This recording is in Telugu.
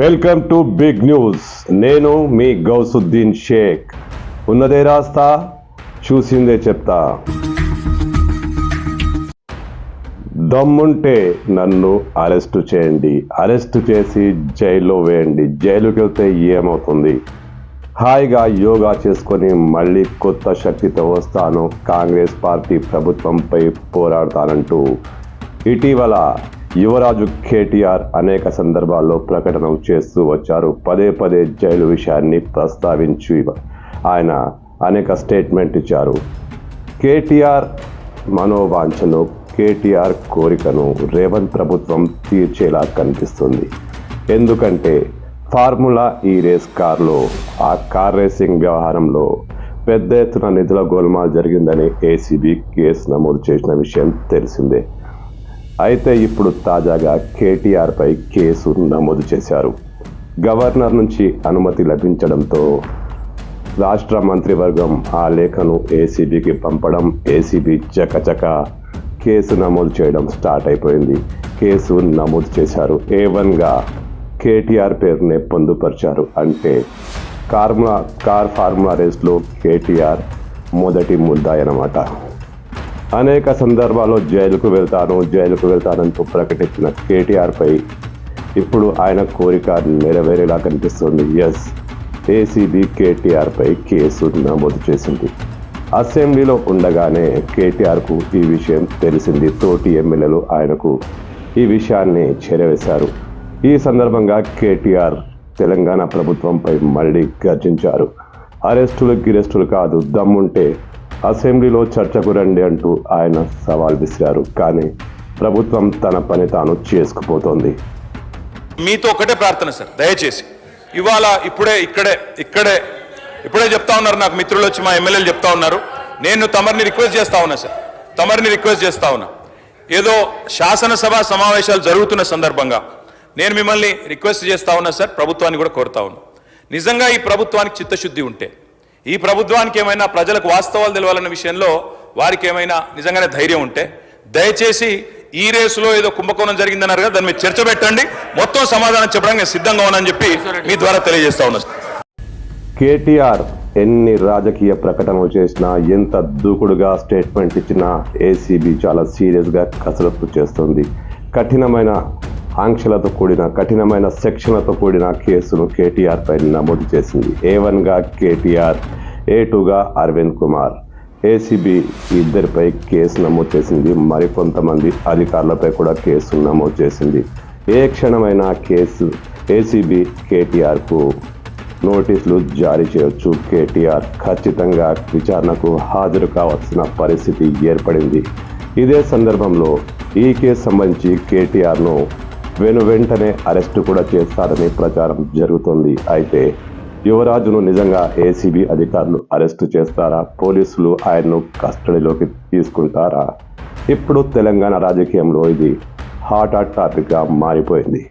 Welcome to big news. నేను మీ గౌసుద్దీన్ షేక్. ఉన్నదే రాస్తా చూసిందే చెప్తా. దమ్ముంటే నన్ను అరెస్ట్ చేయండి. అరెస్ట్ చేసి జైల్లో వేయండి. జైలుకి వెళ్తే ఏమవుతుంది? హాయిగా యోగా చేసుకొని మళ్ళీ కొత్త శక్తితో వస్తాను. కాంగ్రెస్ పార్టీ ప్రభుత్వంపై పోరాడతానంటూ. ఇటీవల యువరాజు కేటీఆర్ అనేక సందర్భాల్లో ప్రకటనలు చేస్తూ వచ్చారు. పదే పదే జైలు విషయాన్ని ప్రస్తావించి ఆయన అనేక స్టేట్మెంట్ ఇచ్చారు. కేటీఆర్ మనోవాంఛను కేటీఆర్ కోరికను రేవంత్ ప్రభుత్వం తీర్చేలా కనిపిస్తుంది. ఎందుకంటే ఫార్ములా ఈ రేస్ కార్లో ఆ కార్ రేసింగ్ వ్యవహారంలో పెద్ద ఎత్తున నిధుల గోల్మాల్ జరిగిందని ఏసీబీ కేసు నమోదు చేసిన విషయం తెలిసిందే. అయితే ఇప్పుడు తాజాగా కేటీఆర్పై కేసు నమోదు చేశారు. గవర్నర్ నుంచి అనుమతి లభించడంతో రాష్ట్ర మంత్రివర్గం ఆ లేఖను ఏసీబీకి పంపడం ఏసీబీ చకచక కేసు నమోదు చేయడం స్టార్ట్ అయిపోయింది. కేసు నమోదు చేశారు. ఏ వన్గా కేటీఆర్ పేరునే పొందుపరిచారు. అంటే కార్ములా కార్ ఫార్ములా రేస్లో కేటీఆర్ మొదటి ముద్దాయనమాట. అన్నమాట అనేక సందర్భాల్లో జైలుకు వెళ్తాను జైలుకు వెళ్తానంటూ ప్రకటించిన కేటీఆర్పై ఇప్పుడు ఆయన కోరిక నెరవేరేలా కనిపిస్తుంది. ఎస్ ఏసీబీ కేటీఆర్పై కేసు నమోదు చేసింది. అసెంబ్లీలో ఉండగానే కేటీఆర్కు ఈ విషయం తెలిసింది. తోటి ఎమ్మెల్యేలు ఆయనకు ఈ విషయాన్ని చేరవేశారు. ఈ సందర్భంగా కేటీఆర్ తెలంగాణ ప్రభుత్వంపై మళ్ళీ గర్జించారు. అరెస్టులు గిరెస్టులు కాదు దమ్ముంటే అసెంబ్లీలో చర్చకు రండి అంటూ ఆయన సవాల్ విసిరారు. కానీ ప్రభుత్వం తన పని తాను చేసుకుపోతోంది. మీతో ఒకటే ప్రార్థన సార్ దయచేసి. ఇవాళ ఇప్పుడే ఇక్కడే ఇక్కడే ఇప్పుడే చెప్తా ఉన్నారు నాకు మిత్రులు వచ్చి మా ఎమ్మెల్యేలు చెప్తా ఉన్నారు. నేను తమరిని రిక్వెస్ట్ చేస్తా ఉన్నా సార్ తమరిని రిక్వెస్ట్ చేస్తా ఉన్నా. ఏదో శాసనసభ సమావేశాలు జరుగుతున్న సందర్భంగా నేను మిమ్మల్ని రిక్వెస్ట్ చేస్తా ఉన్నా సార్ ప్రభుత్వాన్ని కూడా కోరుతా ఉన్నా. నిజంగా ఈ ప్రభుత్వానికి చిత్తశుద్ధి ఉంటే ఈ ప్రభుత్వానికి ఏమైనా ప్రజలకు వాస్తవాలు తెలవాలన్న విషయంలో వారికి ఏమైనా నిజంగానే ధైర్యం ఉంటే దయచేసి ఈ రేసులో ఏదో కుంభకోణం జరిగిందన్నారు కదా దాని మీద చర్చ పెట్టండి. మొత్తం సమాధానం చెప్పడానికి నేను సిద్ధంగా ఉన్నానని చెప్పి మీ ద్వారా తెలియజేస్తా ఉన్నా. కేటీఆర్ ఎన్ని రాజకీయ ప్రకటనలు చేసినా ఎంత దూకుడుగా స్టేట్మెంట్ ఇచ్చినా ఏసీబీ చాలా సీరియస్గా కసరత్తు చేస్తుంది. కఠినమైన ఆంక్షలతో కూడిన కఠినమైన శిక్షణతో కూడిన కేసును కేటీఆర్ పైన నమోదు చేసింది. ఏ వన్గా కేటీఆర్ ఏ టూగా అరవింద్ కుమార్. ఏసీబీ ఇద్దరిపై కేసు నమోదు చేసింది. మరికొంతమంది అధికారులపై కూడా కేసు నమోదు చేసింది. ఏ క్షణమైనా కేసు ఏసీబీ కేటీఆర్కు నోటీసులు జారీ చేయొచ్చు. కేటీఆర్ ఖచ్చితంగా విచారణకు హాజరు కావాల్సిన పరిస్థితి ఏర్పడింది. ఇదే సందర్భంలో ఈ కేసు సంబంధించి కేటీఆర్ను వెను వెంటనే అరెస్టు కూడా చేస్తారని ప్రచారం జరుగుతోంది. అయితే యువరాజును నిజంగా ఏసీబీ అధికారులు అరెస్టు చేస్తారా? పోలీసులు ఆయన్ను కస్టడీలోకి తీసుకుంటారా? ఇప్పుడు తెలంగాణ రాజకీయంలో ఇది హాట్ హాట్ టాపిక్గా మారిపోయింది.